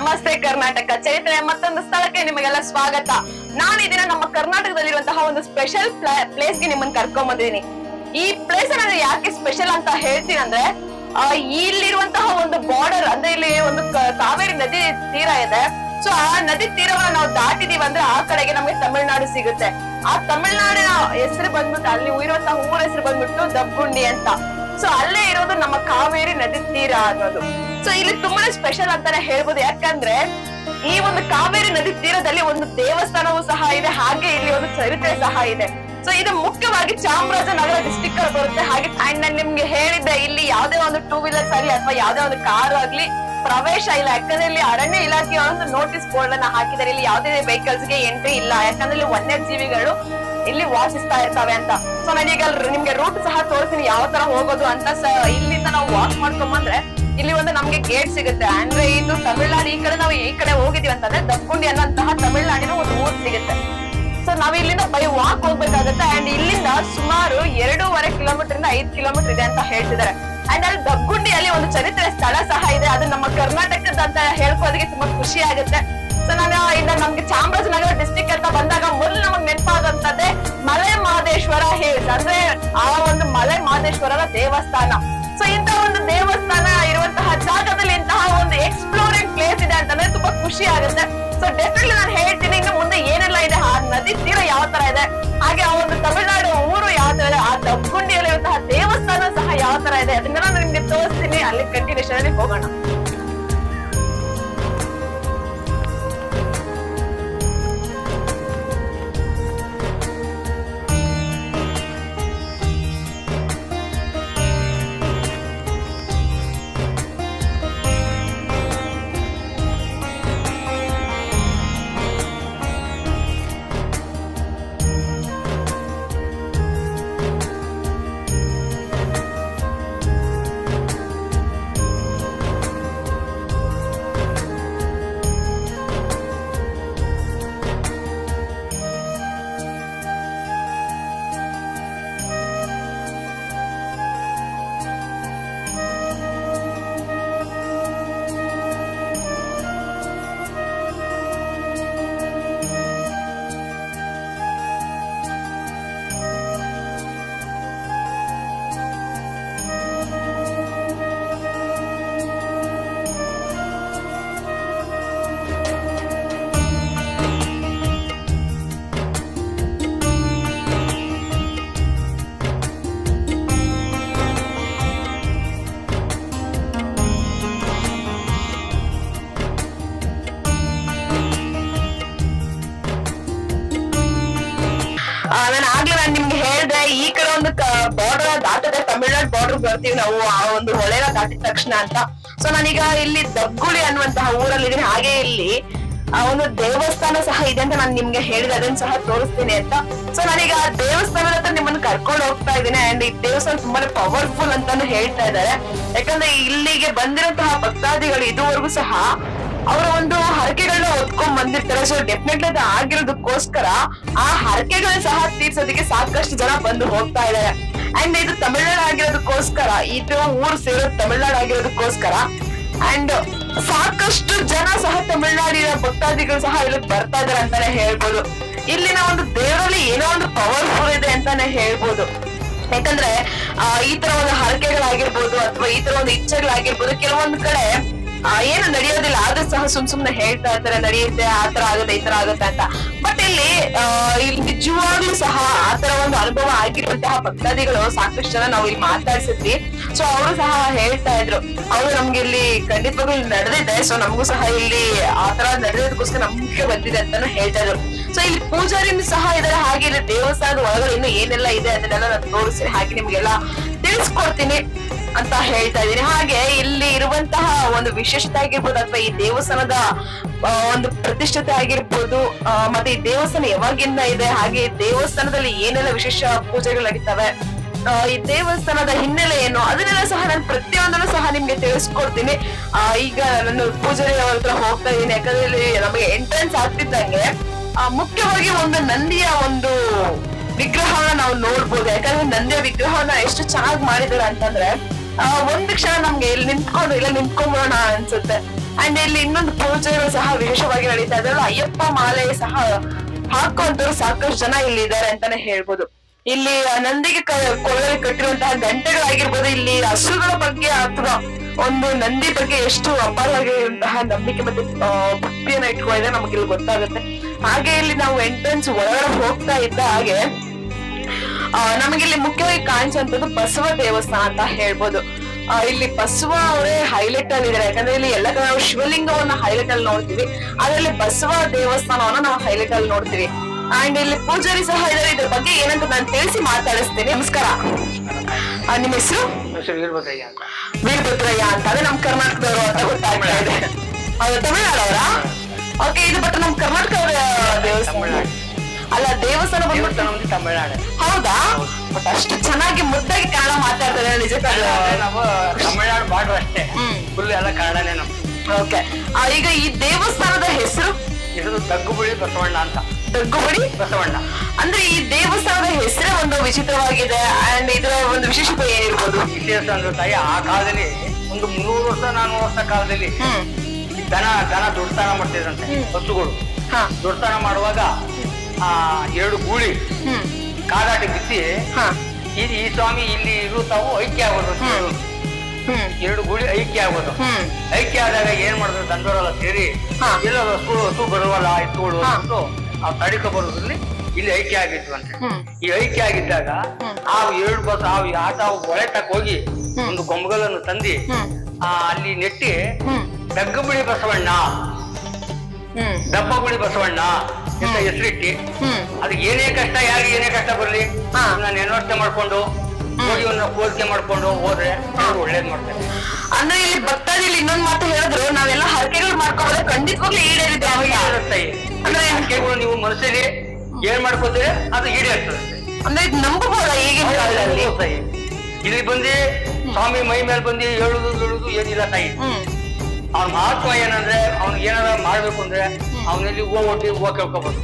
ನಮಸ್ತೆ ಕರ್ನಾಟಕ. ಚರಿತ್ರೆಯ ಮತ್ತೊಂದು ಸ್ಥಳಕ್ಕೆ ನಿಮಗೆಲ್ಲ ಸ್ವಾಗತ. ನಾನು ಈ ನಮ್ಮ ಕರ್ನಾಟಕದಲ್ಲಿರುವಂತಹ ಒಂದು ಸ್ಪೆಷಲ್ ಪ್ಲೇಸ್ಗೆ ನಿಮ್ಮನ್ನ ಕರ್ಕೊಂಡ್ ಬಂದಿದ್ದೀನಿ. ಈ ಪ್ಲೇಸ್ ಅನ್ನ ಯಾಕೆ ಸ್ಪೆಷಲ್ ಅಂತ ಹೇಳ್ತೀನಿ ಅಂದ್ರೆ ಇಲ್ಲಿರುವಂತಹ ಒಂದು ಬಾರ್ಡರ್ ಅಂದ್ರೆ ಇಲ್ಲಿ ಒಂದು ಕಾವೇರಿ ನದಿ ತೀರ ಇದೆ. ಸೊ ಆ ನದಿ ತೀರವನ್ನ ನಾವು ದಾಟಿದೀವಿ ಅಂದ್ರೆ ಆ ಕಡೆಗೆ ನಮಗೆ ತಮಿಳ್ನಾಡು ಸಿಗುತ್ತೆ. ಆ ತಮಿಳ್ನಾಡಿನ ಹೆಸರು ಬಂದ್ಬಿಟ್ಟು, ಅಲ್ಲಿ ಇರುವಂತಹ ಊರ ಹೆಸರು ಬಂದ್ಬಿಟ್ಟು ದಬ್ಬುಂಡಿ ಅಂತ. ಸೊ ಅಲ್ಲೇ ಇರೋದು ನಮ್ಮ ಕಾವೇರಿ ನದಿ ತೀರ ಅನ್ನೋದು. ಸೊ ಇಲ್ಲಿ ತುಂಬಾನೇ ಸ್ಪೆಷಲ್ ಅಂತಾನೆ ಹೇಳ್ಬೋದು. ಯಾಕಂದ್ರೆ ಈ ಒಂದು ಕಾವೇರಿ ನದಿ ತೀರದಲ್ಲಿ ಒಂದು ದೇವಸ್ಥಾನವೂ ಸಹ ಇದೆ. ಹಾಗೆ ಇಲ್ಲಿ ಒಂದು ಚರಿತ್ರೆ ಸಹ ಇದೆ. ಸೊ ಇದು ಮುಖ್ಯವಾಗಿ ಚಾಮರಾಜನಗರ ಡಿಸ್ಟಿಕ್ ಅಲ್ಲಿ ಬರುತ್ತೆ. ಹಾಗೆ ಅಂಡ್ ನಾನು ನಿಮ್ಗೆ ಹೇಳಿದ್ದೆ, ಇಲ್ಲಿ ಯಾವ್ದೇ ಒಂದು ಟೂ ವೀಲರ್ಸ್ ಆಗ್ಲಿ ಅಥವಾ ಯಾವ್ದೇ ಒಂದು ಕಾರ್ ಆಗ್ಲಿ ಪ್ರವೇಶ ಇಲ್ಲ. ಯಾಕಂದ್ರೆ ಇಲ್ಲಿ ಅರಣ್ಯ ಇಲಾಖೆಯ ಒಂದು ನೋಟಿಸ್ ಬೋರ್ಡ್ ಅನ್ನ ಹಾಕಿದ್ದಾರೆ. ಇಲ್ಲಿ ಯಾವ್ದೇ ವೆಹಿಕಲ್ಸ್ಗೆ ಎಂಟ್ರಿ ಇಲ್ಲ. ಯಾಕಂದ್ರೆ ಇಲ್ಲಿ ವನ್ಯ ಜೀವಿಗಳು ಇಲ್ಲಿ ವಾಸಿಸ್ತಾ ಇರ್ತಾವೆ ಅಂತ. ಸೊ ನಾನೀಗ ನಿಮ್ಗೆ ರೂಟ್ ಸಹ ತೋರಿಸ್ತೀನಿ, ಯಾವ ತರ ಹೋಗೋದು ಅಂತ ಇಲ್ಲಿಂದ ನಾವು ವಾಕ್ ಮಾಡ್ಕೊಂಬಂದ್ರೆ, ಇಲ್ಲಿ ಒಂದು ನಮ್ಗೆ ಗೇಟ್ ಸಿಗುತ್ತೆ. ಅಂದ್ರೆ ಇದು ತಮಿಳ್ನಾಡು, ಈ ಕಡೆ ನಾವು ಈ ಕಡೆ ಹೋಗಿದೀವಿ ಅಂತಂದ್ರೆ ದಕ್ಕುಂಡಿ ಅನ್ನೋಂತಹ ತಮಿಳ್ನಾಡಿನ ಒಂದು ಊರ್ ಸಿಗುತ್ತೆ. ಸೊ ನಾವ್ ಇಲ್ಲಿಂದ ಬೈ ವಾಕ್ ಹೋಗ್ಬೇಕಾಗತ್ತೆ ಅಂಡ್ ಇಲ್ಲಿಂದ ಸುಮಾರು ಎರಡೂವರೆ ಕಿಲೋಮೀಟರ್ ಇಂದ ಐದ್ ಕಿಲೋಮೀಟರ್ ಇದೆ ಅಂತ ಹೇಳ್ತಿದ್ದಾರೆ. ಅಂಡ್ ಅಲ್ಲಿ ದಕ್ಕುಂಡಿಯಲ್ಲಿ ಒಂದು ಚರಿತ್ರೆ ಸ್ಥಳ ಸಹ ಇದೆ. ಅದು ನಮ್ಮ ಕರ್ನಾಟಕದ ಅಂತ ಹೇಳ್ಕೋದಕ್ಕೆ ತುಂಬಾ ಖುಷಿ ಆಗುತ್ತೆ. ಸೊ ಇಲ್ಲ ಇನ್ನ ನಮ್ಗೆ ಚಾಮರಾಜನಗರ ಡಿಸ್ಟಿಕ್ ಅಂತ ಬಂದಾಗ ಮೊದಲು ನಮಗ್ ನೆನಪಾದಂತದ್ದೇ ಮಲೆ ಮಹದೇಶ್ವರ ಹಿಲ್ಸ್ ಅಂದ್ರೆ ಆ ಒಂದು ಮಲೆ ಮಹದೇಶ್ವರರ ದೇವಸ್ಥಾನ. ಸೊ ಇಂತಹ ಒಂದು ದೇವಸ್ಥಾನ ಇರುವಂತಹ ಜಾಗದಲ್ಲಿ ಇಂತಹ ಒಂದು ಎಕ್ಸ್ಪ್ಲೋರಿಂಗ್ ಪ್ಲೇಸ್ ಇದೆ ಅಂತಂದ್ರೆ ತುಂಬಾ ಖುಷಿ ಆಗುತ್ತೆ. ಸೊ ಡೆಫಿನೆಟ್ಲಿ ನಾನು ಹೇಳ್ತೀನಿ, ಇನ್ನು ಮುಂದೆ ಏನೆಲ್ಲ ಇದೆ, ಆ ನದಿ ತೀರ ಯಾವ ತರ ಇದೆ, ಹಾಗೆ ಆ ಒಂದು ತಮಿಳ್ನಾಡು ಊರು ಯಾವ ತರ ಇದೆ, ಆ ದಬ್ಬುಂಡಿಯಲ್ಲಿರುವಂತಹ ದೇವಸ್ಥಾನ ಸಹ ಯಾವ ತರ ಇದೆ ಅದನ್ನ ನಾನು ನಿಮ್ಗೆ ತೋರಿಸ್ತೀನಿ. ಅಲ್ಲಿ ಕಂಟಿನ್ಯೂಷನ್ ಅಲ್ಲಿ ಹೋಗೋಣ. ಬರ್ತೀವಿ ನಾವು ಆ ಒಂದು ಹೊಳೆನ ದಾಟಿದ ತಕ್ಷಣ ಅಂತ. ಸೊ ನಾನೀಗ ಇಲ್ಲಿ ದಗ್ಗುಳಿ ಅನ್ನುವಂತಹ ಊರಲ್ಲಿ ಇದೀನಿ. ಹಾಗೆ ಇಲ್ಲಿ ಆ ಒಂದು ದೇವಸ್ಥಾನ ಸಹ ಇದೆ ಅಂತ ನಾನು ನಿಮ್ಗೆ ಹೇಳಿದ. ಅದನ್ನ ಸಹ ತೋರಿಸ್ತೀನಿ ಅಂತ. ಸೊ ನಾನೀಗ ಆ ದೇವಸ್ಥಾನದ ಹತ್ರ ನಿಮ್ಮನ್ನ ಕರ್ಕೊಂಡು ಹೋಗ್ತಾ ಇದ್ದೀನಿ. ಅಂಡ್ ಈ ದೇವಸ್ಥಾನ ತುಂಬಾನೇ ಪವರ್ಫುಲ್ ಅಂತಾನು ಹೇಳ್ತಾ ಇದ್ದಾರೆ. ಯಾಕಂದ್ರೆ ಇಲ್ಲಿಗೆ ಬಂದಿರಂತಹ ಭಕ್ತಾದಿಗಳು ಇದುವರೆಗೂ ಸಹ ಅವರ ಒಂದು ಹರಕೆಗಳನ್ನ ಹೊತ್ಕೊಂಡ್ ಬಂದಿರ್ತಾರೆ. ಸೊ ಡೆಫಿನೆಟ್ಲಿ ಅದು ಆಗಿರೋದಕ್ಕೋಸ್ಕರ ಆ ಹರಕೆಗಳನ್ನ ಸಹ ತೀರ್ಸೋದಕ್ಕೆ ಸಾಕಷ್ಟು ಜನ ಬಂದು ಹೋಗ್ತಾ ಇದ್ದಾರೆ. ಅಂಡ್ ಇದು ತಮಿಳ್ನಾಡು ಆಗಿರೋದಕ್ಕೋಸ್ಕರ ಇದು ಊರು ಸೇರೋದು ತಮಿಳ್ನಾಡು ಆಗಿರೋದಕ್ಕೋಸ್ಕರ. ಅಂಡ್ ಸಾಕಷ್ಟು ಜನ ಸಹ ತಮಿಳ್ನಾಡಿನ ಭಕ್ತಾದಿಗಳು ಸಹ ಇಲ್ಲಿ ಬರ್ತಾ ಇದಾರೆ ಅಂತಾನೆ ಹೇಳ್ಬೋದು. ಇಲ್ಲಿನ ಒಂದು ದೇವರಲ್ಲಿ ಏನೋ ಒಂದು ಪವರ್ಫುಲ್ ಇದೆ ಅಂತಾನೆ ಹೇಳ್ಬೋದು. ಯಾಕಂದ್ರೆ ಈ ತರ ಒಂದು ಹರಕೆಗಳಾಗಿರ್ಬೋದು ಅಥವಾ ಈ ತರ ಒಂದು ಇಚ್ಛೆಗಳಾಗಿರ್ಬೋದು. ಕೆಲವೊಂದು ಕಡೆ ಏನು ನಡೆಯೋದಿಲ್ಲ. ಆದ್ರೂ ಸಹ ಸುಮ್ ಸುಮ್ನೆ ಹೇಳ್ತಾ ಇರ್ತಾರೆ, ನಡೆಯುತ್ತೆ ಆತರ ತರ ಆಗುತ್ತೆ, ಈ ತರ ಆಗುತ್ತೆ ಅಂತ. ಬಟ್ ಇಲ್ಲಿ ಇಲ್ಲಿ ನಿಜವಾಗ್ಲೂ ಸಹ ಆತರ ತರ ಒಂದು ಅನುಭವ ಆಗಿರುವಂತಹ ಭಕ್ತಾದಿಗಳು ಸಾಕಷ್ಟು ಜನ ನಾವು ಇಲ್ಲಿ ಮಾತಾಡ್ಸಿದ್ವಿ. ಸೊ ಅವರು ಸಹ ಹೇಳ್ತಾ ಇದ್ರು. ಅವ್ರು ನಮ್ಗೆ ಇಲ್ಲಿ ಖಂಡಿತವಾಗ್ಲೂ ಇಲ್ಲಿ ನಡೆದಿದೆ. ಸೊ ನಮಗೂ ಸಹ ಇಲ್ಲಿ ಆತರ ನಡೆದಿದ್ದಕ್ಕೋಸ್ಕರ ನಮ್ಗೆ ಬಂದಿದೆ ಅಂತಾನು ಹೇಳ್ತಾ ಇದ್ರು. ಸೊ ಇಲ್ಲಿ ಪೂಜಾರಿನೂ ಸಹ ಇದರ ಹಾಗೆ ಇಲ್ಲಿ ದೇವಸ್ಥಾನದ ಒಳಗಡೆ ಇನ್ನು ಏನೆಲ್ಲ ಇದೆ ಅದನ್ನೆಲ್ಲ ನಾನು ತೋರಿಸಿ ಹಾಗೆ ನಿಮ್ಗೆಲ್ಲ ತಿಳಿಸ್ಕೊಡ್ತೀನಿ ಅಂತ ಹೇಳ್ತಾ ಇದ್ದೀನಿ. ಹಾಗೆ ಇಲ್ಲಿ ಇರುವಂತಹ ಒಂದು ವಿಶೇಷತೆ ಆಗಿರ್ಬೋದು ಅಥವಾ ಈ ದೇವಸ್ಥಾನದ ಒಂದು ಪ್ರತಿಷ್ಠತೆ ಆಗಿರ್ಬೋದು ಮತ್ತೆ ಈ ದೇವಸ್ಥಾನ ಯಾವಾಗಿಂದ ಇದೆ ಹಾಗೆ ದೇವಸ್ಥಾನದಲ್ಲಿ ಏನೆಲ್ಲ ವಿಶೇಷ ಪೂಜೆಗಳು ನಡೀತವೆ ಈ ದೇವಸ್ಥಾನದ ಹಿನ್ನೆಲೆ ಏನು ಅದನ್ನೆಲ್ಲ ಸಹ ನಾನು ಪ್ರತಿಯೊಂದನ್ನು ಸಹ ನಿಮ್ಗೆ ತಿಳಿಸ್ಕೊಡ್ತೀನಿ. ಆ, ಈಗ ನಾನು ಪೂಜಾರಿ ಹತ್ರ ಹೋಗ್ತಾ ಇದ್ದೀನಿ. ಯಾಕಂದ್ರೆ ನಮಗೆ ಎಂಟ್ರೆನ್ಸ್ ಆಗ್ತಿದ್ದಂಗೆ ಮುಖ್ಯವಾಗಿ ಒಂದು ನಂದಿಯ ಒಂದು ವಿಗ್ರಹವನ್ನ ನಾವು ನೋಡ್ಬೋದು. ಯಾಕಂದ್ರೆ ನಂದಿಯ ವಿಗ್ರಹನ ಎಷ್ಟು ಚೆನ್ನಾಗಿ ಮಾಡಿದಾರೆ ಅಂತಂದ್ರೆ ಒಂದು ಕ್ಷಣ ನಮ್ಗೆ ಇಲ್ಲಿ ನಿಂತ್ಕೊಂಡು ಇಲ್ಲ ನಿಂತ್ಕೊಂಡ್ಬೋಣ ಅನ್ಸುತ್ತೆ. ಅಂಡ್ ಇಲ್ಲಿ ಇನ್ನೊಂದು ಪೂಜೆಗಳು ಸಹ ವಿಶೇಷವಾಗಿ ನಡೀತಾ ಇದೆ. ಅಯ್ಯಪ್ಪ ಮಾಲೆ ಸಹ ಹಾಕುವಂತವ್ರು ಸಾಕಷ್ಟು ಜನ ಇಲ್ಲಿ ಇದ್ದಾರೆ ಅಂತಾನೆ ಹೇಳ್ಬೋದು. ಇಲ್ಲಿ ನಂದಿಗೆ ಕ- ಕೊಳಗಡೆ ಕಟ್ಟಿರುವಂತಹ ಗಂಟೆಗಳಾಗಿರ್ಬೋದು. ಇಲ್ಲಿ ಹಸುಗಳ ಬಗ್ಗೆ ಅಥವಾ ಒಂದು ನಂದಿ ಬಗ್ಗೆ ಎಷ್ಟು ಅಪಾರವಾಗಿರುವಂತಹ ನಂಬಿಕೆ ಮತ್ತೆ ಭಕ್ತಿಯನ್ನ ಇಟ್ಕೊಂಡಿದೆ ನಮಗೆ ಇಲ್ಲಿ ಗೊತ್ತಾಗುತ್ತೆ. ಹಾಗೆ ಇಲ್ಲಿ ನಾವು ಎಂಟ್ರೆನ್ಸ್ ಒಳಗಡೆ ಹೋಗ್ತಾ ಇದ್ದ ಹಾಗೆ ಆ, ಇಲ್ಲಿ ಮುಖ್ಯವಾಗಿ ಕಾಣಿಸುವಂತದ್ದು ಬಸವ ದೇವಸ್ಥಾನ ಅಂತ ಹೇಳ್ಬೋದು. ಇಲ್ಲಿ ಬಸವ ಅವರೇ ಹೈಲೈಟ್ ಅಲ್ಲಿ ಇದ್ದಾರೆ. ಯಾಕಂದ್ರೆ ಇಲ್ಲಿ ಎಲ್ಲ ಕಡೆ ನಾವು ಶಿವಲಿಂಗವನ್ನ ಹೈಲೈಟ್ ಅಲ್ಲಿ ನೋಡ್ತೀವಿ. ಅದ್ರಲ್ಲಿ ಬಸವ ದೇವಸ್ಥಾನವನ್ನ ನಾವು ಹೈಲೈಟ್ ಅಲ್ಲಿ ನೋಡ್ತೀವಿ. ಅಂಡ್ ಇಲ್ಲಿ ಪೂಜಾರಿ ಸಹ ಇದಾರೆ ಇದ್ರ ಬಗ್ಗೆ ಏನಂತ ನಾನು ತಿಳಿಸಿ ಮಾತಾಡಿಸ್ತೇನೆ. ನಮಸ್ಕಾರ. ಆ, ನಿಮ್ಮ ಹೆಸರು? ವೀರಭದ್ರಯ್ಯ ಅಂತ. ಅಂದ್ರೆ ನಮ್ ಕರ್ನಾಟಕದವರು ಅಂತ ಗೊತ್ತಾಗ್ತಾ ಇದೆ. ತಮಿಳ್ನಾಡು ತಮಿಳ್ನಾಡವರ ಓಕೆ ಇದು ಬಟ್ ನಮ್ ಕರ್ನಾಟಕ ದೇವಸ್ಥಾನ. ಅಲ್ಲ ದೇವಸ್ಥಾನ ಬಂದ್ಬಿಟ್ಟು ನಮ್ದು ತಮಿಳ್ನಾಡು. ಹೌದಾ? ಬಟ್ ಅಷ್ಟು ಚೆನ್ನಾಗಿ ಮುದ್ದಾಗಿ ಕನ್ನಡ ಮಾತಾಡ್ತಾರೆ ನಿಜ ಅಂದ್ರೆ ನಾವು ತಮಿಳ್ನಾಡು ಬಾರ್ಡರ್ ಅಷ್ಟೇ. ಫುಲ್ ಎಲ್ಲ ಕನ್ನಡನೇ ನಮ್ದು. ಓಕೆ. ಈಗ ಈ ದೇವಸ್ಥಾನದ ಹೆಸರು? ಇದು ತಗ್ಗುಬುಳಿ ಬಸವಣ್ಣ ಅಂತ. ದಗ್ಗುಬಡಿ? ಬಸವಣ್ಣ. ಅಂದ್ರೆ ಈ ದೇವಸ್ಥಾನದ ಹೆಸರೇ ಒಂದು ವಿಚಿತ್ರವಾಗಿದೆ ಅಂಡ್ ಇದರ ಒಂದು ವಿಶೇಷತೆ ಏನಿರ್ಬೋದು? ವಿಶೇಷ ಅಂದ್ರೆ ತಾಯಿ ಆ ಕಾಲದಲ್ಲಿ ಒಂದು ಮುನ್ನೂರು ವರ್ಷ ನಾನ್ನೂರು ವರ್ಷ ಕಾಲದಲ್ಲಿ ಹ್ಮ್. ಈ ದನ ದನ ದೊಡ್ಡತನ ಮಾಡ್ತಿದ್ರಂತೆ. ಹಸುಗಳು ಹಾ. ದೊಡ್ಡತನ ಮಾಡುವಾಗ ಆ ಎರಡು ಗೂಳಿ ಹ್ಮ್. ಕಾದಾಟ ಬಿಸಿ ಹಾ. ಈ ಈ ಸ್ವಾಮಿ ಇಲ್ಲಿ ಇರು ತಾವು ಐಕ್ಯ ಆಗೋದು ಅಂತ ಹ್ಮ್. ಎರಡು ಗೂಳಿ ಐಕ್ಯ ಆಗೋದು. ಹ್ಮ್. ಐಕ್ಯ ಆದಾಗ ಏನ್ ಮಾಡಿದ್ರು ದಂಡೋರೆಲ್ಲ ಸೇರಿ ಹಾ. ಹಸು ಬರುವಲ್ಲ ಎತ್ತುಗಳು ಹಾ. ಅಂದ್ಬಿಟ್ಟು ಆ ತಡಿಕ ಬರೋದ್ರಲ್ಲಿ ಇಲ್ಲಿ ಐಕ್ಯ ಆಗಿತ್ತು ಅಂತ ಹ್ಮ್. ಈ ಐಕ್ಯ ಆಗಿದ್ದಾಗ ಹ್ಮ್. ಆ ಎರಡು ಬಸ್ ಆ ಆಟ ಒಳೆ ತಕ್ಕ ಹೋಗಿ ಒಂದು ಗೊಂಬಗಲನ್ನು ತಂದಿ ಹ್ಮ್. ಆ ಅಲ್ಲಿ ನೆಟ್ಟಿ ಹ್ಮ್. ದಗ್ಗಬುಳಿ ಬಸವಣ್ಣ. ಹ್ಮ್. ದಬ್ಬಗುಳಿ ಬಸವಣ್ಣ. ಅಂತ ಹೆಸರಿಟ್ಟು ಹೆಸರಿಟ್ಟಿ ಹ್ಮ್. ಅದಕ್ಕೆ ಏನೇ ಕಷ್ಟ ಯಾರಿಗೆ ಏನೇ ಕಷ್ಟ ಬರ್ಲಿ ಹಾ. ನಾನು ನೆನವರ್ತೆ ಮಾಡ್ಕೊಂಡು ಕೋರಿಕೆ ಮಾಡ್ಕೊಂಡು ಹೋದ್ರೆ ಅವ್ರು ಒಳ್ಳೇದ್ ಮಾಡ್ತಾರೆ. ಅಂದ್ರೆ ಇಲ್ಲಿ ಭಕ್ತಾದಿಗಳು ಇನ್ನೊಂದ್ ಮಾತು ಹೇಳಿದ್ರು ನಾವೆಲ್ಲ ಹರಕೆಗಳು ಮಾಡ್ಕೊಂಡ್ರೆ ಖಂಡಿತವಾಗ್ಲೂ ಈಡೇರಿದೆ ಅವಾಗ ಈಡೇರುತ್ತೆ. ಅಂದ್ರೆ ಹರಕೆಗಳು ನೀವು ಮನಸ್ಸಲ್ಲಿ ಏನ್ ಮಾಡ್ಕೋತೀರಿ ಅದು ಈಡೇರ್ತದೆ. ಅಂದ್ರೆ ಇದು ನಂಬಬಹುದಾ ಈಗಿನ ಕಾಲದಲ್ಲಿ? ತಾಯಿ. ಇಲ್ಲಿ ಬಂದು ಸ್ವಾಮಿ ಮೈ ಮೇಲೆ ಬಂದು ಹೇಳುದು ಹೇಳುದು ಏನಿಲ್ಲ ತಾಯಿ. ಹ್ಮ್. ಅವ್ನ ಮಹತ್ವ ಏನಂದ್ರೆ ಅವ್ನ್ ಏನಾರ ಮಾಡ್ಬೇಕು ಅಂದ್ರೆ ಅವನಲ್ಲಿ ಹೂವು ಒಟ್ಟಿ ಹೂವು ಕೇಳ್ಕೊಬೋದು.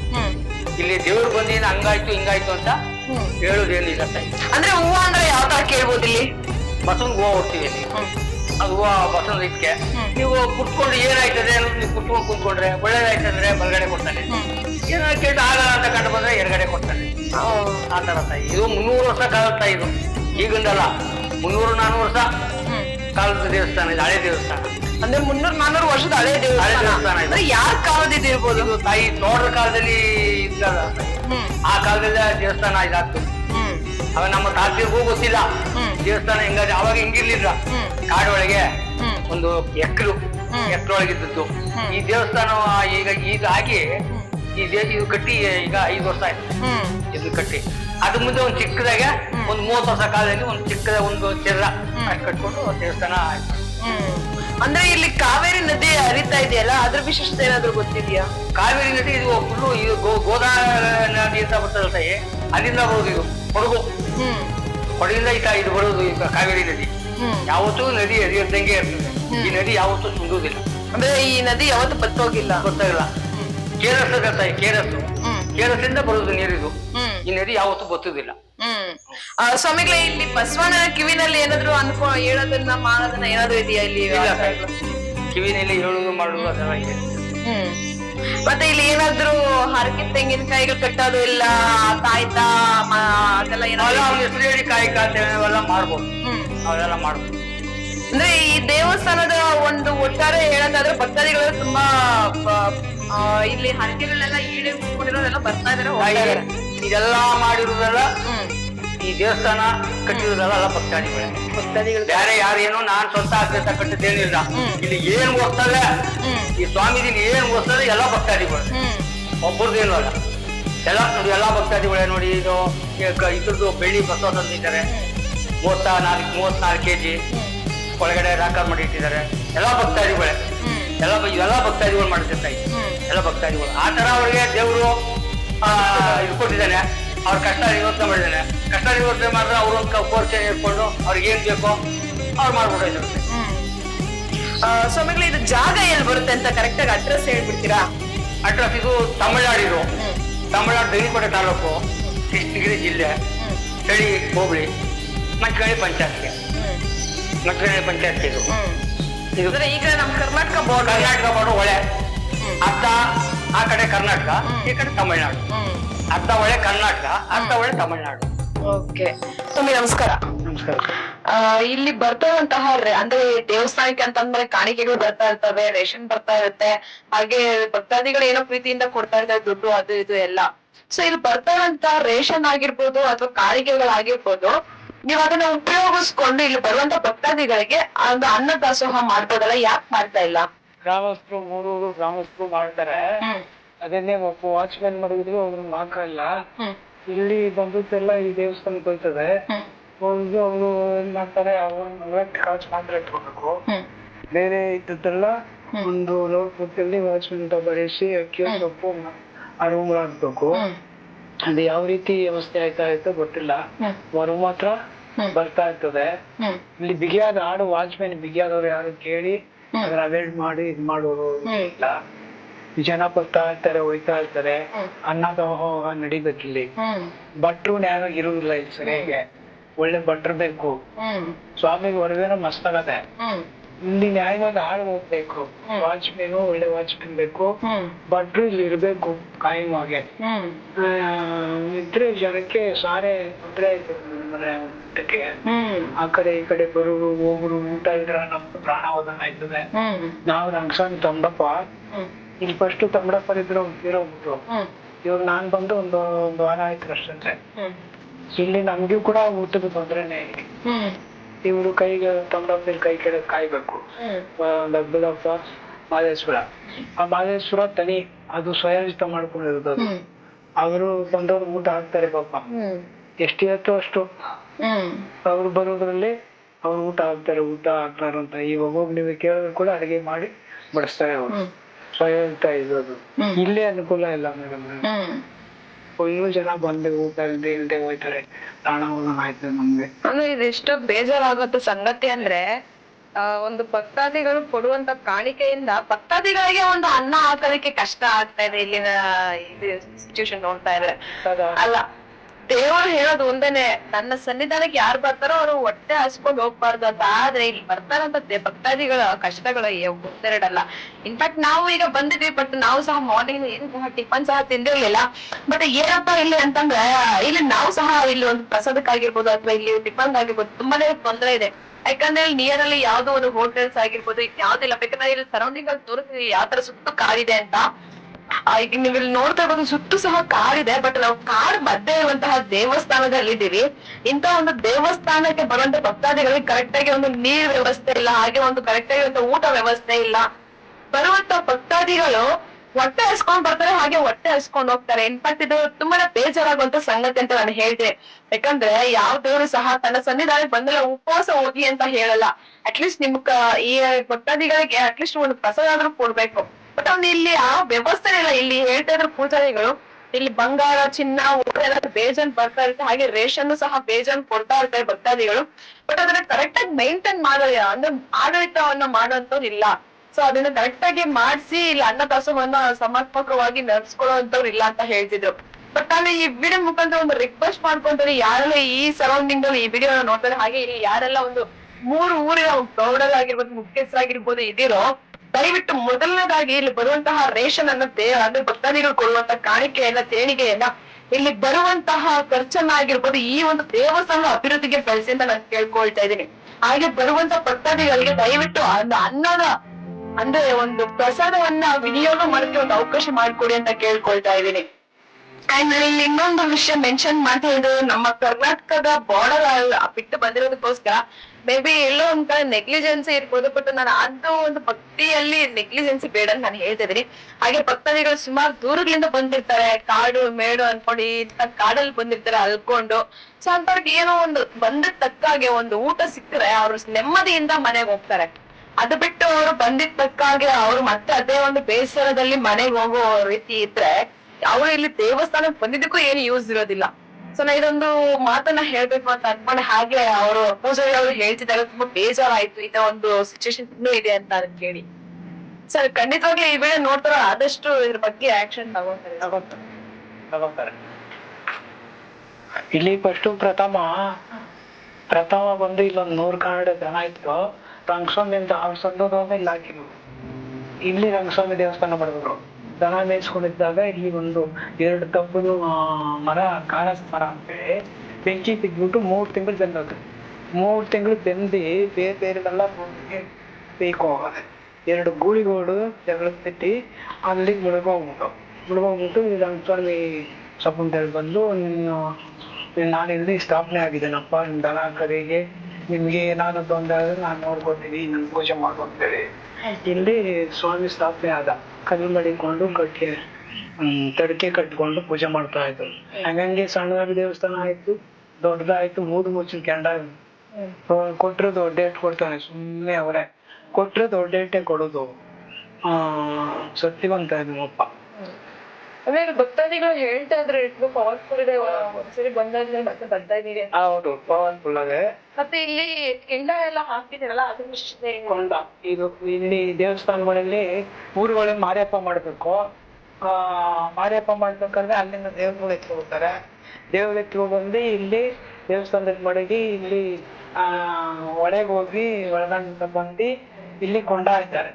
ಇಲ್ಲಿ ದೇವ್ರು ಬಂದು ಏನು ಹಂಗಾಯ್ತು ಹಿಂಗಾಯ್ತು ಅಂತ ಹೇಳೋದೇನಿಲ್ಲ ತಾಯಿ. ಅಂದ್ರೆ ಹೂವು ಅಂದ್ರೆ ಯಾವ ತರ ಕೇಳ್ಬೋದು ಇಲ್ಲಿ? ಬಸವನ್ ಹೂವು ಹೊಡ್ತೀವಿ ಇಲ್ಲಿ. ಅದು ಹೂವು ಬಸವನ್ ಇದಕ್ಕೆ ನೀವು ಕುತ್ಕೊಂಡು ಏನಾಯ್ತದೆ ಅನ್ನೋದು ನೀವು ಕುತ್ಕೊಂಡು ಕುತ್ಕೊಂಡ್ರೆ ಒಳ್ಳೇದಾಯ್ತಂದ್ರೆ ಬಲಗಡೆ ಕೊಡ್ತಾನೆ ಏನಾರ ಕೇಳ್ದು ಆಗಲ್ಲ ಅಂತ ಕಂಡು ಬಂದ್ರೆ ಎಡಗಡೆ ಕೊಡ್ತಾನೆ ಆ ತರ ತಾಯಿ. ಇದು ಮುನ್ನೂರು ವರ್ಷ ಕಾಲದ ತಾಯಿ ಇದು. ಈಗಿಂದಲ್ಲ ಮುನ್ನೂರು ನಾನೂರು ವರ್ಷ ಕಾಲದ ದೇವಸ್ಥಾನ ಇದು ಹಳೆ ದೇವಸ್ಥಾನ. ಅಂದ್ರೆ ಮುನ್ನೂರ್ ನಾನೂರು ವರ್ಷದ ಹಳೆ ಹಳೆ ದೇವಸ್ಥಾನ. ಅಂದ್ರೆ ಯಾರ ಕಾಲದ ಇರ್ಬೋದು? ಇದು ತಾಯಿ ನೋಡ್ರ ಕಾಲದಲ್ಲಿ ಇದ್ದ ಆ ಕಾಲದಲ್ಲಿ ಆ ದೇವಸ್ಥಾನ ಇದಾಗ್ತು. ಹ್ಮ್. ಅವಾಗ ನಮ್ಮ ತಾತಿಗೂ ಗೊತ್ತಿಲ್ಲ. ದೇವಸ್ಥಾನ ಹಿಂಗಾದ್ರೆ ಅವಾಗ ಹಿಂಗಿರ್ಲಿಲ್ಲ. ಕಾಡೊಳಗೆ ಒಂದು ಎಕ್ರು ಹ್ಮ್. ಎಕ್ಕರೊಳಗಿದ್ದದ್ದು. ಈ ದೇವಸ್ಥಾನ ಈಗ ಈಗ ಆಗಿ ಈ ದೇ ಇದು ಕಟ್ಟಿ ಈಗ ಐದು ವರ್ಷ ಆಯ್ತು. ಇದು ಕಟ್ಟಿ. ಅದ್ರ ಮುಂದೆ ಒಂದು ಚಿಕ್ಕದಾಗ ಒಂದು ಮೂವತ್ತು ವರ್ಷ ಕಾಲದಲ್ಲಿ ಒಂದು ಚಿಕ್ಕದ ಒಂದು ಚೆಲ್ಲ ಕಟ್ಕೊಂಡು ದೇವಸ್ಥಾನ ಆಯ್ತು. ಅಂದ್ರೆ ಇಲ್ಲಿ ಕಾವೇರಿ ನದಿ ಹರಿತಾ ಇದೆಯಲ್ಲ ಅದ್ರ ವಿಶೇಷತೆ ಏನಾದ್ರು ಗೊತ್ತಿದ್ಯಾ? ಕಾವೇರಿ ನದಿ ಇದು ಫುಲ್ಲು ಇದು ಗೋ- ಗೋದಾ ನದಿ ಅಂತ ಬರ್ತದೆ ತಾಯಿ? ಅಲ್ಲಿಂದ ಬರೋದು ಇದು ಕೊಡಗು. ಹ್ಮ್. ಕೊಡಗಿಂದ ಈತ ಇದು ಬರೋದು ಈಗ ಕಾವೇರಿ ನದಿ. ಹ್ಮ್. ಯಾವತ್ತೂ ನದಿ ಹರಿಯದಂಗೆ ಇರ್ತದೆ. ಈ ನದಿ ಯಾವತ್ತೂ ತುಂಬುವುದಿಲ್ಲ ಅಂದ್ರೆ ಈ ನದಿ ಯಾವತ್ತು ಬತ್ತೋಗಿಲ್ಲ. ಗೊತ್ತಾಗಿಲ್ಲ ಕೇರಸ್ ಕೇರಸ್ ತಾಯಿ ಕೇರಸ್ಸು ಹ್ಮ್. ಕೇರಸ್ಸಿಂದ ಬರೋದು ನೀರಿದು. ಹ್ಮ್. ಈ ನದಿ ಯಾವತ್ತೂ ಬತ್ತುದಿಲ್ಲ. ಹ್ಮ್. ಆ, ಸ್ವಾಮಿಗಳೇ ಇಲ್ಲಿ ಬಸವನ ಕಿವಿನಲ್ಲಿ ಏನಾದ್ರು ಅನ್ಕೋ ಹೇಳೋದನ್ನ ಮಾಡೋದನ್ನ ಏನಾದ್ರು ಇದೆಯಾ ಇಲ್ಲಿ ಕಿವಿನಲ್ಲಿ ಹೇಳುದು ಮಾಡುದು ಅದೆಲ್ಲ ಇದೆ ಹ್ಮ್. ಮತ್ತೆ ಇಲ್ಲಿ ಏನಾದ್ರು ಹರಕೆ ತೆಂಗಿನಕಾಯಿಗಳು ಕಟ್ಟೋದು ಇಲ್ಲ ಕಾಯ್ತಾ ಅದೆಲ್ಲ ಏನಾದ್ರು ಹೆಸರು ಹೇಳಿ ಕಾಯಿ ಕಾತೇವೆ ಅವೆಲ್ಲ ಮಾಡ್ಬೋದು. ಹ್ಮ್. ಅವೆಲ್ಲ ಮಾಡ್ಬೋದು. ಅಂದ್ರೆ ಈ ದೇವಸ್ಥಾನದ ಒಂದು ಒಟ್ಟಾರೆ ಹೇಳೋದಾದ್ರೆ ಭಕ್ತಾದಿಗಳು ತುಂಬಾ ಬ- ಆ, ಇಲ್ಲಿ ಹರಕೆಗಳೆಲ್ಲ ಈಡೇರಿಸ್ಕೊಂಡಿರೋರೆಲ್ಲ ಬರ್ತಾ ಇದಾರೆ ಹೋಗ್ತಾ ಇದಾರೆ. ಇದೆಲ್ಲ ಮಾಡಿರುವುದೆಲ್ಲ ಈ ದೇವಸ್ಥಾನ ಕಟ್ಟಿರುವುದಲ್ಲ ಎಲ್ಲ ಭಕ್ತಾದಿಗಳೇ. ಭಕ್ತಾದಿಗಳು. ಬೇರೆ ಯಾರೇನು ನಾನ್ ಸ್ವಂತ ಆಗ್ತಾ ಕಟ್ಟಿದ್ದೇನಿಲ್ಲ. ಹ್ಮ್. ಇಲ್ಲಿ ಏನ್ ಓದ್ತದೆ ಈ ಸ್ವಾಮೀಜಿಲಿ ಏನ್ ಓದ್ತದೆ ಎಲ್ಲ ಭಕ್ತಾದಿಗಳು. ಒಬ್ಬರದ್ದು ಒಬ್ಬರದೇನು ಅಲ್ಲ. ಎಲ್ಲ ನೋಡಿ ಎಲ್ಲಾ ಭಕ್ತಾದಿಗಳೇ ನೋಡಿ ಇದು ಇದ್ರದ್ದು ಬೆಳ್ಳಿ ಬಸವ ತಂದಿದ್ದಾರೆ ಮೂವತ್ತ ನಾಲ್ಕು ಮೂವತ್ನಾಲ್ಕು ಕೆ ಜಿ ಒಳಗಡೆ ರಾಕರ್ ಮಾಡಿ ಇಟ್ಟಿದ್ದಾರೆ. ಎಲ್ಲ ಭಕ್ತಾದಿಗಳೇ. ಎಲ್ಲ ಎಲ್ಲ ಭಕ್ತಾದಿಗಳು ಮಾಡ್ತಿರ್ತಾರೆ ಎಲ್ಲ ಭಕ್ತಾದಿಗಳು. ಆ ತರ ಅವ್ರಿಗೆ ದೇವರು ಇದು ಕೊಟ್ಟಿದ್ದಾನೆ ಅವ್ರ ಕಷ್ಟ ನಿವರ್ತನೆ ಮಾಡಿದ್ದಾನೆ. ಕಷ್ಟ ನಿವರ್ತನೆ ಮಾಡಿದ್ರೆ ಅವ್ರೊಂದು ಕೋರ್ಕೆ ಇಟ್ಕೊಂಡು ಅವ್ರಿಗೆ ಏನ್ ಬೇಕೋ ಅವ್ರು ಸ್ವಾಮಿಗಳು ಆ, ಸ್ವಾಮಿಗಳೇ ಇದು ಜಾಗ ಎಲ್ಲಿ ಬರುತ್ತೆ ಅಂತ ಕರೆಕ್ಟ್ ಆಗಿ ಅಡ್ರೆಸ್ ಹೇಳ್ಬಿಡ್ತೀರಾ? ಅಡ್ರೆಸ್ ಇದು ತಮಿಳ್ನಾಡಿದು. ತಮಿಳ್ನಾಡು ದೈನಿಕೋಟೆ ತಾಲೂಕು ಕೃಷ್ಣಗಿರಿ ಜಿಲ್ಲೆ ಚಳಿ ಹೋಬಳಿ ನಕ್ಕಳಿ ಪಂಚಾಯತ್ಗೆ. ನಕ್ಕಳಿ ಪಂಚಾಯತ್ ಇದು. ಈಗ ನಮ್ಮ ಕರ್ನಾಟಕ ಬೋರ್ಡ್ ಕರ್ನಾಟಕ ಬೋರ್ಡ್ ಹೊಳೆ ಅರ್ಧ ಆ ಕಡೆ ಕರ್ನಾಟಕ ಈ ಕಡೆ ತಮಿಳ್ನಾಡು. ಅರ್ಧ ಒಳ್ಳೆ ಕರ್ನಾಟಕ ಅರ್ಧ ಒಳ್ಳೆ ತಮಿಳ್ನಾಡು. ಓಕೆ. ಸ್ವಾಮಿ ನಮಸ್ಕಾರ. ನಮಸ್ಕಾರ. ಆ, ಇಲ್ಲಿ ಬರ್ತಾರಂತಹ ಅಂದ್ರೆ ದೇವಸ್ಥಾನಕ್ಕೆ ಅಂತಂದ್ರೆ ಕಾಣಿಕೆಗಳು ಬರ್ತಾ ಇರ್ತವೆ ರೇಷನ್ ಬರ್ತಾ ಇರುತ್ತೆ. ಹಾಗೆ ಭಕ್ತಾದಿಗಳು ಏನೋ ಪ್ರೀತಿಯಿಂದ ಕೊಡ್ತಾ ಇರ್ತಾರೆ ದುಡ್ಡು ಅದು ಇದು ಎಲ್ಲ. ಸೊ ಇಲ್ಲಿ ಬರ್ತಾರಂತ ರೇಷನ್ ಆಗಿರ್ಬೋದು ಅಥವಾ ಕಾಣಿಕೆಗಳಾಗಿರ್ಬೋದು ನೀವು ಅದನ್ನ ಉಪಯೋಗಿಸ್ಕೊಂಡು ಇಲ್ಲಿ ಬರುವಂತ ಭಕ್ತಾದಿಗಳಿಗೆ ಒಂದು ಅನ್ನ ದಾಸೋಹ ಮಾಡ್ಬೋದಲ್ಲ ಯಾಕೆ ಮಾಡ್ತಾ ಇಲ್ಲ? ಗ್ರಾಮಸ್ಥರು ಮೂರು ಗ್ರಾಮಸ್ಥರು ಮಾಡ್ತಾರೆ. ಅದನ್ನೇ ಒಬ್ಬ ವಾಚ್ಮ್ಯಾನ್ ಮಾಡಿದ್ರು ಅವ್ರು ಮಾಕಲ್ಲ ಇಲ್ಲಿ ಬಂದದ್ದೆಲ್ಲ ಈ ದೇವಸ್ಥಾನಕ್ಕೆ ಹೋಗ್ತದೆ ಹೋಗಿ ಅವರು ಏನ್ ಮಾಡ್ತಾರೆ ಅವ್ರು ಖರ್ಚು ಮಾತ್ರ ಇಟ್ಕೋಬೇಕು. ಬೇರೆ ಇದ್ದದ್ದೆಲ್ಲ ಒಂದು ನೋಟ್ಬುಕ್ಕಲ್ಲಿ ವಾಚ್ಮನ್ ಅಂತ ಬರೆಸಿ ಅಕ್ಕಿ ಸೊಪ್ಪು ಅರಿವು ಹಾಕ್ಬೇಕು ಅದು ಯಾವ ರೀತಿ ವ್ಯವಸ್ಥೆ ಆಯ್ತಾ ಇತ್ತು ಗೊತ್ತಿಲ್ಲ. ಅವರು ಮಾತ್ರ ಬರ್ತಾ ಇರ್ತದೆ. ಇಲ್ಲಿ ಬಿಗಿಯಾದ ಆಡು ವಾಚ್ಮ್ಯಾನ್ ಬಿಗಿಯಾದವ್ರು ಯಾರು ಕೇಳಿ ಅವೇಡ್ ಮಾಡಿ ಇದ್ ಮಾಡೋರು ಇಲ್ಲ. ಜನ ಬರ್ತಾ ಇರ್ತಾರೆ ಹೋಯ್ತಾ ಇರ್ತಾರೆ. ಅನ್ನ ಹೋಗ ನಡಿಬೇಕು ಇಲ್ಲಿ ಭಟ್ರು ನ್ಯಾಯ ಇರುವುದಿಲ್ಲ ಇಲ್ಲಿ ಸರಿಯಾಗಿ ಒಳ್ಳೆ ಭಟ್ರು ಬೇಕು. ಸ್ವಾಮಿಗೆ ಹೊರಗೇನೋ ಆಗತ್ತೆ ಇಲ್ಲಿ ನ್ಯಾಯವಾಗಿ ಹಾಳು ಹೋಗ್ಬೇಕು. ವಾಚ್ಮೆನ್ ಒಳ್ಳೆ ವಾಚ್ಮೆನ್ ಬೇಕು. ಭಟ್ರು ಇಲ್ಲಿ ಇರ್ಬೇಕು ಕಾಯಮಾಗೆ ಹಾಗೆ ಇದ್ರೆ ಜನಕ್ಕೆ ಸಾರೆ ತೊಂದರೆ ಆಯ್ತು ಅಂದ್ರೆ ಊಟಕ್ಕೆ ಆ ಕಡೆ ಈ ಕಡೆ ಬರೋರು ಹೋಗೋರು ಊಟ ಇದ್ರೆ ನಮ್ ಪ್ರಾಣ ಹೋದಂಗ ಆಯ್ತದೆ ನಾವ್ ರಂಗಸ್ವಾಮಿ ತಂಬಪ್ಪ ಇಲ್ಲಿ ಫಸ್ಟ್ ತಂಬಡಪ್ಪ ಇದ್ರು ಒಬ್ಬರು ಇವಾಗ ನಾನ್ ಬಂದು ಒಂದು ಒಂದು ವಾರ ಆಯ್ತು ಅಷ್ಟೇ ಇಲ್ಲಿ ನಮ್ಗೂ ಕೂಡ ಊಟದ ತೊಂದ್ರೆನೆ ಇವ್ರು ಕೈಗೆ ತಂಬಡಪ್ಪ ಕೈ ಕೆಳಗೆ ಕಾಯ್ಬೇಕು. ದೊಡ್ಡದಪ್ಪ ಮಾದೇಶ್ವರ. ಆ ಮಾದೇಶ್ವರ ತನಿ ಅದು ಸ್ವಯಂಚಿತ ಮಾಡ್ಕೊಂಡಿರೋದು ಅವರು ಬಂದವ್ರು ಊಟ ಹಾಕ್ತಾರೆ ಪಾಪ. ಎಷ್ಟು ಇರುತ್ತೋ ಅಷ್ಟು. ಅವ್ರು ಬರೋದ್ರಲ್ಲಿ ಅವ್ರು ಊಟ ಹಾಕ್ತಾರೆ ಊಟ ಹಾಕ್ಲಾರ ಅಂತ. ಇವಾಗ ಹೋಗಿ ನೀವು ಕೇಳಿದ್ರು ಕೂಡ ಅಡಿಗೆ ಮಾಡಿ ಬಡಿಸ್ತಾರೆ ಅವರು. ಸ್ವಯಂತ ಇರೋದು ಇಲ್ಲೇ ಅನುಕೂಲ ಇಲ್ಲ ಮೇಡಮ್. ಇನ್ನೂ ಜನ ಬಂದು ಊಟ ಇಲ್ದೆ ಇಲ್ದೆ ಹೋಯ್ತಾರೆ. ಪ್ರಾಣ ಆಯ್ತು ನಮ್ಗೆ. ಅಂದ್ರೆ ಎಷ್ಟು ಬೇಜಾರಾಗುತ್ತ ಸಂಗತಿ ಅಂದ್ರೆ ಆ, ಒಂದು ಭಕ್ತಾದಿಗಳು ಕೊಡುವಂತ ಕಾಣಿಕೆಯಿಂದ ಭಕ್ತಾದಿಗಳಿಗೆ ಒಂದು ಅನ್ನ ಹಾಕೋದಕ್ಕೆ ಕಷ್ಟ ಆಗ್ತಾ ಇದೆ ಇಲ್ಲಿನ ಇದು ಸಿಚುವೇಶನ್ ನೋಡ್ತಾ ಇದ್ರೆ. ಅಲ್ಲ ದೇವರು ಹೇಳೋದು ಒಂದೇನೆ ನನ್ನ ಸನ್ನಿಧಾನಕ್ಕೆ ಯಾರು ಬರ್ತಾರೋ ಅವರು ಹೊಟ್ಟೆ ಹಸ್ಕೊಂಡು ಹೋಗ್ಬಾರ್ದು ಅಂತ. ಆದ್ರೆ ಇಲ್ಲಿ ಬರ್ತಾರಂತ ಭಕ್ತಾದಿಗಳ ಕಷ್ಟಗಳು ಗೊತ್ತಿರಡಲ್ಲ ಇನ್ಫ್ಯಾಕ್ಟ್ ನಾವು ಈಗ ಬಂದಿದ್ವಿ ಬಟ್ ನಾವು ಸಹ ಮಾರ್ನಿಂಗ್ ಏನು ಟಿಫನ್ ಸಹ ತಿಂದಿರ್ಲಿಲ್ಲ. ಬಟ್ ಏನಪ್ಪ ಇಲ್ಲಿ ಅಂತಂದ್ರೆ, ಇಲ್ಲಿ ನಾವು ಸಹ ಇಲ್ಲಿ ಒಂದು ಪ್ರಸಾದಕ್ಕಾಗಿರ್ಬೋದು ಅಥವಾ ಇಲ್ಲಿ ಟಿಫನ್ ಆಗಿರ್ಬೋದು ತುಂಬಾನೇ ತೊಂದರೆ ಇದೆ. ಯಾಕಂದ್ರೆ ಇಲ್ಲಿ ನಿಯರ್ ಅಲ್ಲಿ ಯಾವ್ದೋ ಒಂದು ಹೋಟೆಲ್ಸ್ ಆಗಿರ್ಬೋದು ಯಾವ್ದಿಲ್ಲ ಬೇಕಂದ್ರೆ ಇಲ್ಲಿ ಸರೌಂಡಿಂಗ್ ಅಲ್ಲಿ ತೋರಿಸ್ತೀವಿ ಯಾವ ತರ ಸುತ್ತು ಕಾರಿದೆ ಅಂತ. ಈಗ ನೀವು ನೋಡ್ತಾ ಇರೋದು ಸುತ್ತು ಸಹ ಕಾರ್ ಇದೆ ಬಟ್ ನಾವು ಕಾರ್ ಮಧ್ಯೆ ಇರುವಂತಹ ದೇವಸ್ಥಾನದಲ್ಲಿ ಇದ್ದೀವಿ ಇಂತ ಒಂದು ದೇವಸ್ಥಾನಕ್ಕೆ ಬರುವಂತ ಭಕ್ತಾದಿಗಳಿಗೆ ಕರೆಕ್ಟ್ ಆಗಿ ಒಂದು ನೀರ್ ವ್ಯವಸ್ಥೆ ಇಲ್ಲ, ಹಾಗೆ ಒಂದು ಕರೆಕ್ಟ್ ಆಗಿರುವಂತ ಊಟ ವ್ಯವಸ್ಥೆ ಇಲ್ಲ. ಬರುವಂತ ಭಕ್ತಾದಿಗಳು ಹೊಟ್ಟೆ ಹಸ್ಕೊಂಡ್ ಬರ್ತಾರೆ, ಹಾಗೆ ಹೊಟ್ಟೆ ಹಸ್ಕೊಂಡ್ ಹೋಗ್ತಾರೆ. ಇನ್ಫ್ಯಾಕ್ಟ್ ಇದು ತುಂಬಾನೇ ಬೇಜಾರಾಗುವಂತ ಸಂಗತಿ ಅಂತ ನಾನು ಹೇಳ್ತೀನಿ. ಯಾಕಂದ್ರೆ ಯಾವ ದೇವರು ಸಹ ತನ್ನ ಸನ್ನಿಧಾನಕ್ಕೆ ಬಂದಲ್ಲ ಉಪವಾಸ ಹೋಗಿ ಅಂತ ಹೇಳಲ್ಲ. ಅಟ್ಲೀಸ್ಟ್ ನಿಮ್ ಈ ಭಕ್ತಾದಿಗಳಿಗೆ ಅಟ್ಲೀಸ್ಟ್ ಒಂದು ಪ್ರಸಾದ ಆದ್ರೂ ಕೊಡ್ಬೇಕು. ಬಟ್ ಅವ್ನು ಇಲ್ಲಿ ಆ ವ್ಯವಸ್ಥೆ ಇಲ್ಲ. ಇಲ್ಲಿ ಹೇಳ್ತಾ ಇದ್ರು ಪೂಜಾರಿಗಳು, ಇಲ್ಲಿ ಬಂಗಾರ, ಚಿನ್ನ ಎಲ್ಲ ಬೇಜಾನ್ ಬರ್ತಾ ಇರುತ್ತೆ. ಹಾಗೆ ರೇಷನ್ ಸಹ ಬೇಜಾನ್ ಕೊಡ್ತಾ ಇರ್ತಾರೆ ಭಕ್ತಾದಿಗಳು. ಬಟ್ ಅದನ್ನ ಕರೆಕ್ಟ್ ಆಗಿ ಮೈಂಟೈನ್ ಮಾಡೋದಿಲ್ಲ ಅಂದ್ರೆ ಆಡಳಿತವನ್ನ ಮಾಡೋಂಥವ್ರು ಇಲ್ಲ. ಸೊ ಅದನ್ನ ಕರೆಕ್ಟ್ ಆಗಿ ಮಾಡಿಸಿ, ಇಲ್ಲಿ ಅನ್ನದಾಸೋಹವನ್ನ ಸಮರ್ಪಕವಾಗಿ ನಡ್ಸ್ಕೊಳ್ಳುವಂತವ್ರು ಇಲ್ಲ ಅಂತ ಹೇಳ್ತಿದ್ರು. ಬಟ್ ನಾನು ಈ ವಿಡಿಯೋ ಮುಖಾಂತರ ಒಂದು ರಿಕ್ವೆಸ್ಟ್ ಮಾಡ್ಕೊಂತಾರೆ. ಯಾರೆಲ್ಲ ಈ ಸರೌಂಡಿಂಗ್ ಅಲ್ಲಿ ಈ ವಿಡಿಯೋ ನೋಡ್ತಾರೆ, ಹಾಗೆ ಇಲ್ಲಿ ಯಾರೆಲ್ಲ ಒಂದು ಮೂರು ಊರಿನ ಗೌಡರಾಗಿರ್ಬೋದು ಮುಖ್ಯಸ್ಥರಾಗಿರ್ಬೋದು ಇದಿರೋ ದಯವಿಟ್ಟು ಮೊದಲನೇದಾಗಿ ಇಲ್ಲಿ ಬರುವಂತಹ ರೇಷನ್ ಅನ್ನ ಅಂದ್ರೆ ಭಕ್ತಾದಿಗಳು ಕೊಡುವಂತಹ ಕಾಣಿಕೆಯನ್ನ ದೇಣಿಗೆಯನ್ನ ಇಲ್ಲಿ ಬರುವಂತಹ ಖರ್ಚನ್ನಾಗಿರ್ಬೋದು ಈ ಒಂದು ದೇವಸ್ಥಾನ ಅಭಿವೃದ್ಧಿಗೆ ಬಳಸಿ ಅಂತ ನಾನು ಕೇಳ್ಕೊಳ್ತಾ ಇದ್ದೀನಿ. ಹಾಗೆ ಬರುವಂತ ಭಕ್ತಾದಿಗಳಿಗೆ ದಯವಿಟ್ಟು ಅನ್ನ ಅನ್ನದ ಅಂದ್ರೆ ಒಂದು ಪ್ರಸಾದವನ್ನ ವಿನಿಯೋಗ ಮಾಡಕ್ಕೆ ಒಂದು ಅವಕಾಶ ಮಾಡಿಕೊಡಿ ಅಂತ ಕೇಳ್ಕೊಳ್ತಾ ಇದ್ದೀನಿ. ಅಂಡ್ ಇಲ್ಲಿ ಇನ್ನೊಂದು ವಿಷಯ ಮೆನ್ಷನ್ ಮಾಡ್ತಾ ಇದ್ದು ನಮ್ಮ ಕರ್ನಾಟಕದ ಬಾರ್ಡರ್ ಬಿಟ್ಟು ಬಂದಿರೋದಕ್ಕೋಸ್ಕರ ಮೇ ಬಿ ಎಲ್ಲೋ ಒಂದ್ ನೆಗ್ಲಿಜೆನ್ಸಿ ಇರ್ಬೋದು ಬಟ್ ನಾನು ಅದು ಒಂದು ಭಕ್ತಿಯಲ್ಲಿ ನೆಗ್ಲಿಜೆನ್ಸಿ ಬೇಡ ಅಂತ ನಾನು ಹೇಳ್ತಾ ಇದ್ದೀನಿ. ಹಾಗೆ ಭಕ್ತಾದಿಗಳು ಸುಮಾರು ದೂರಗಳಿಂದ ಬಂದಿರ್ತಾರೆ, ಕಾಡು, ಮೇಡು ಅನ್ಕೊಂಡು ಇಂತ ಕಾಡಲ್ಲಿ ಬಂದಿರ್ತಾರೆ, ಅಲ್ಕೊಂಡು. ಸೊ ಅಂತವ್ರಿಗೆ ಏನೋ ಒಂದು ಬಂದ ತಕ್ಕಾಗೆ ಒಂದು ಊಟ ಸಿಕ್ಕರೆ ಅವ್ರು ನೆಮ್ಮದಿಯಿಂದ ಮನೆಗೆ ಹೋಗ್ತಾರೆ. ಅದು ಬಿಟ್ಟು ಅವರು ಬಂದಿದ್ ತಕ್ಕಾಗೆ ಅವ್ರು ಮತ್ತೆ ಅದೇ ಒಂದು ಬೇಸರದಲ್ಲಿ ಮನೆಗೆ ಹೋಗೋ ರೀತಿ ಇದ್ರೆ ಅವ್ರು ಇಲ್ಲಿ ದೇವಸ್ಥಾನಕ್ಕೆ ಬಂದಿದ್ದಕ್ಕೂ ಏನು ಯೂಸ್ ಇರೋದಿಲ್ಲ. ಸೊ ನಾ ಇದೊಂದು ಮಾತನ್ನ ಹೇಳ್ಬೇಕು ಅಂತ ಅನ್ಕೊಂಡೆ. ಹಾಗೆ ಅವರು ಪೂಜಾರಿ ಅವರು ಹೇಳ್ತಿದ್ದಾರೆ. ತುಂಬಾ ಬೇಜಾರಾಯ್ತು. ತರ ಒಂದು ಸಿಚುವೇಶನ್ ಇನ್ನೂ ಇದೆ ಅಂತ ಕೇಳಿ. ಸರ್ ಖಂಡಿತವಾಗ್ಲೂ ಈ ವೇಳೆ ನೋಡ್ತಾರ ಆದಷ್ಟು ಇದ್ರ ಬಗ್ಗೆ ಆಕ್ಷನ್ ತಗೊಂತಾರೆ. ಇಲ್ಲಿ ಫಸ್ಟ್ ಪ್ರಥಮ. ಪ್ರಥಮ ಬಂದು ಇಲ್ಲೊಂದ್ ನೂರ್ ಕನ್ನಡ ಜನ ಇತ್ತು ರಂಗಸ್ವಾಮಿ ಅಂತ ಅವ್ರ ಇಲ್ಲಿ ಹಾಕಿದ್ರು ಇಲ್ಲಿ ರಂಗಸ್ವಾಮಿ ದೇವಸ್ಥಾನ ಮಾಡಿದ್ರು. ದನ ಮೇಯಿಸ್ಕೊಂಡಿದ್ದಾಗ ಇಲ್ಲಿ ಒಂದು ಎರಡು ಕಬ್ಬು ಮರ ಕಾಳಸ್ ಮರ ಅಂತೇಳಿ ಬೆಂಕಿ ತೆಗ್ಬಿಟ್ಟು ಮೂರು ತಿಂಗಳು ಬೆಂದೋದು ಮೂರು ತಿಂಗಳು ಬೆಂದು ಬೇರೆ ಬೇರೆಲ್ಲ ಬೇಕು ಹೋಗೋದು ಎರಡು ಗೂಳಿಗೋಡು ಜಗಳ ಬಿಟ್ಟು ಅಲ್ಲಿ ಮುಳುಗೋಗ್ಬಿಟ್ಟು ಮುಳುಗೋಗ್ಬಿಟ್ಟು ಈ ರಂಗಸ್ವಾಮಿ ಸಪುಂತೇಳಿ ಬಂದು ನೀನು ನಾನು ಇಲ್ಲಿ ಸ್ಥಾಪನೆ ಆಗಿದ್ದೇನಪ್ಪ ನಿಮ್ಮ ದನ ಕರಿಗೆ ನಿಮ್ಗೆ ಏನಾದ್ರು ತೊಂದರೆ ಆದ್ರೆ ನಾನು ನೋಡ್ಕೊತೀನಿ ನನ್ನ ಪೂಜೆ ಮಾಡ್ಕೊಂತೇಳಿ ಇಲ್ಲಿ ಸ್ವಾಮಿ ಸ್ಥಾಪನೆ ಆದ. ಕಲ್ಲು ಮಡಿಕೊಂಡು ಕಟ್ಟಿ ತಡಕೆ ಕಟ್ಕೊಂಡು ಪೂಜೆ ಮಾಡ್ತಾ ಇದ್ರು. ಹಂಗಂಗೆ ಸಣ್ಣದಾಗಿ ದೇವಸ್ಥಾನ ಆಯ್ತು ದೊಡ್ಡದಾಯ್ತು ಮೂರು ಮುಚ್ಚಿನ ಕೆಂಡ ಕೊಟ್ರೆ ದೊಡ್ಡ ಡೇಟ್ ಕೊಡ್ತಾನೆ ಸುಮ್ಮನೆ ಅವರೇ. ಕೊಟ್ರೆ ದೊಡ್ಡ ಡೇಟೇ ಕೊಡೋದು. ಆ ಸತ್ಯವಂತ ನಿಮ್ಮಪ್ಪ ಆಮೇಲೆ ಭಕ್ತಾದಿಗಳು ಹೇಳ್ತಾ ಇದ್ರೆ ಎಷ್ಟು ಪವರ್ಫುಲ್ ಇದೆ ಒಂದ್ಸರಿ ಬಂದಾದ್ಮೇಲೆ ಮತ್ತೆ ಬರ್ತಾ ಇದೀರಿ ಅಂತ. ಹೌದು ಪವರ್ಫುಲ್ ಅದೇ ಮತ್ತೆ ಇಲ್ಲಿ ಕೆಂಡ ಎಲ್ಲ ಹಾಕ್ತಿದ್ದೀರಲ್ಲ ಅದು ಇಷ್ಟೇ ಕೊಂಡ. ಇದು ಇಲ್ಲಿ ದೇವಸ್ಥಾನಗಳಲ್ಲಿ ಊರುಗಳಲ್ಲಿ ಮಾರಿಯಪ್ಪ ಮಾಡ್ಬೇಕು. ಆ ಮಾರಿಯಪ್ಪ ಮಾಡ್ಬೇಕಾದ್ರೆ ಅಲ್ಲಿಂದ ದೇವ್ರುಗಳು ಹೋಗ್ತಾರೆ. ದೇವ್ರ ಎತ್ಕೊ ಬಂದು ಇಲ್ಲಿ ದೇವಸ್ಥಾನದಲ್ಲಿ ಮಡಗಿ ಇಲ್ಲಿ ಆ ಒಳಗೆ ಹೋಗಿ ಒಳಗಂಡ ಬಂದು ಇಲ್ಲಿ ಕೊಂಡ ಹಾಕ್ತಾರೆ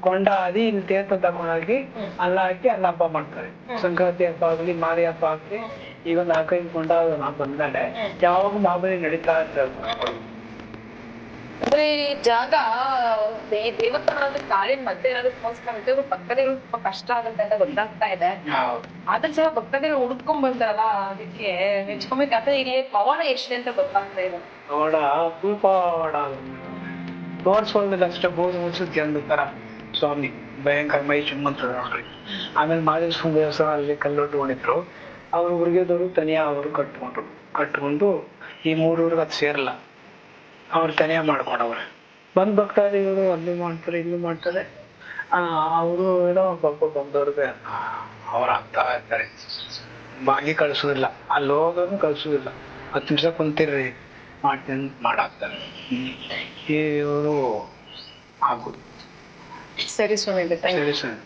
ಕೊಂಡ ಆದಿ ಇಲ್ಲಿ ತೀರ್ಥ ತಗೊಂಡೋಗಿ ಅಲ್ಲ ಹಾಕಿ ಅಲ್ಲ ಹಬ್ಬ ಮಾಡ್ತಾರೆ. ಸಂಕ್ರಾಂತಿ ಹಬ್ಬ ಆಗ್ಲಿ ಮಾರಿ ಹಬ್ಬ ಆಗ್ಲಿ ಈಗ ಒಂದು ನಾಲ್ಕೈದು ಕೊಂಡ ಬಂದಾಳೆ ಯಾವಾಗ ಮಾಮೂಲಿ ನಡೀತಾ ಇರ್ತದೆ ಅಂದ್ರೆ ಈ ಜಾಗ ದೇ- ದೇವಸ್ಥಾನದ ಮಧ್ಯೆ ಇರೋದಕ್ಕೋಸ್ಕರ ಭಕ್ತಾದಿಗಳು ತುಂಬಾ ಕಷ್ಟ ಆಗುತ್ತೆ ಅಂತ ಗೊತ್ತಾಗ್ತಾ ಇದೆ. ಆದ್ರೆ ಸಹ ಭಕ್ತಾದಿಗಳು ಹುಡ್ಕೊಂಡ್ ಬಂದಾರಲ್ಲ ಅದಕ್ಕೆ ಮೆಚ್ಕೊಬೇಕು ಅದೇ ಇಲ್ಲಿ ಪವನ ಎಷ್ಟಿದೆ ಅಂತ ಗೊತ್ತಾಗ್ತಾ ಇದೆ. ನೋಡ ಸ್ವಲ್ಪ ನೋಡ ತೋರ್ಸೋದಿಲ್ಲ ಅಷ್ಟೇ ಬೋದು ಮುನ್ಸದ್ ಕೆಂದು ತರ ಸ್ವಾಮಿ. ಭಯಂಕರ ಮೈ ಚುಮ್ಮಂತ ಆಮೇಲೆ ಮಾದೇಶ್ವರ ದೇವಸ್ಥಾನ ಅಲ್ಲಿ ಕಲ್ಲೊಟ್ಕೊಂಡಿದ್ರು ಅವ್ರ ಹುಡುಗಿದವರು ತನಿಯಾ ಅವರು ಕಟ್ಕೊಂಡ್ರು ಕಟ್ಕೊಂಡು ಈ ಮೂರೂರಿಗೆ ಅದು ಸೇರಲ್ಲ. ಅವ್ರು ತನಿಯಾ ಮಾಡ್ಕೊಂಡವ್ರೆ. ಬಂದ್ ಭಕ್ತಾದಿಗಳು ಅಲ್ಲಿ ಮಾಡ್ತಾರೆ, ಇಲ್ಲಿ ಮಾಡ್ತಾರೆ. ಅವರು ಏನೋ ಪಾಪ ಬಂದವ್ರಿಗೆ ಅವ್ರು ಆಗ್ತಾ ಇರ್ತಾರೆ ಬಾಗಿ ಕಳ್ಸೋದಿಲ್ಲ. ಅಲ್ಲಿ ಹೋಗೋದು ಕಳ್ಸೋದಿಲ್ಲ. ಹತ್ತು ನಿಮಿಷ ಕುಂತಿರ್ರಿ. ಮಾಡ್ತೀನಿ ಮಾಡಾಕ್ತಾರೆ. ಇವರು ಆಗೋದು ಸರಿ ಸ್ವಾಮಿ ಸರಿ ಸರಿ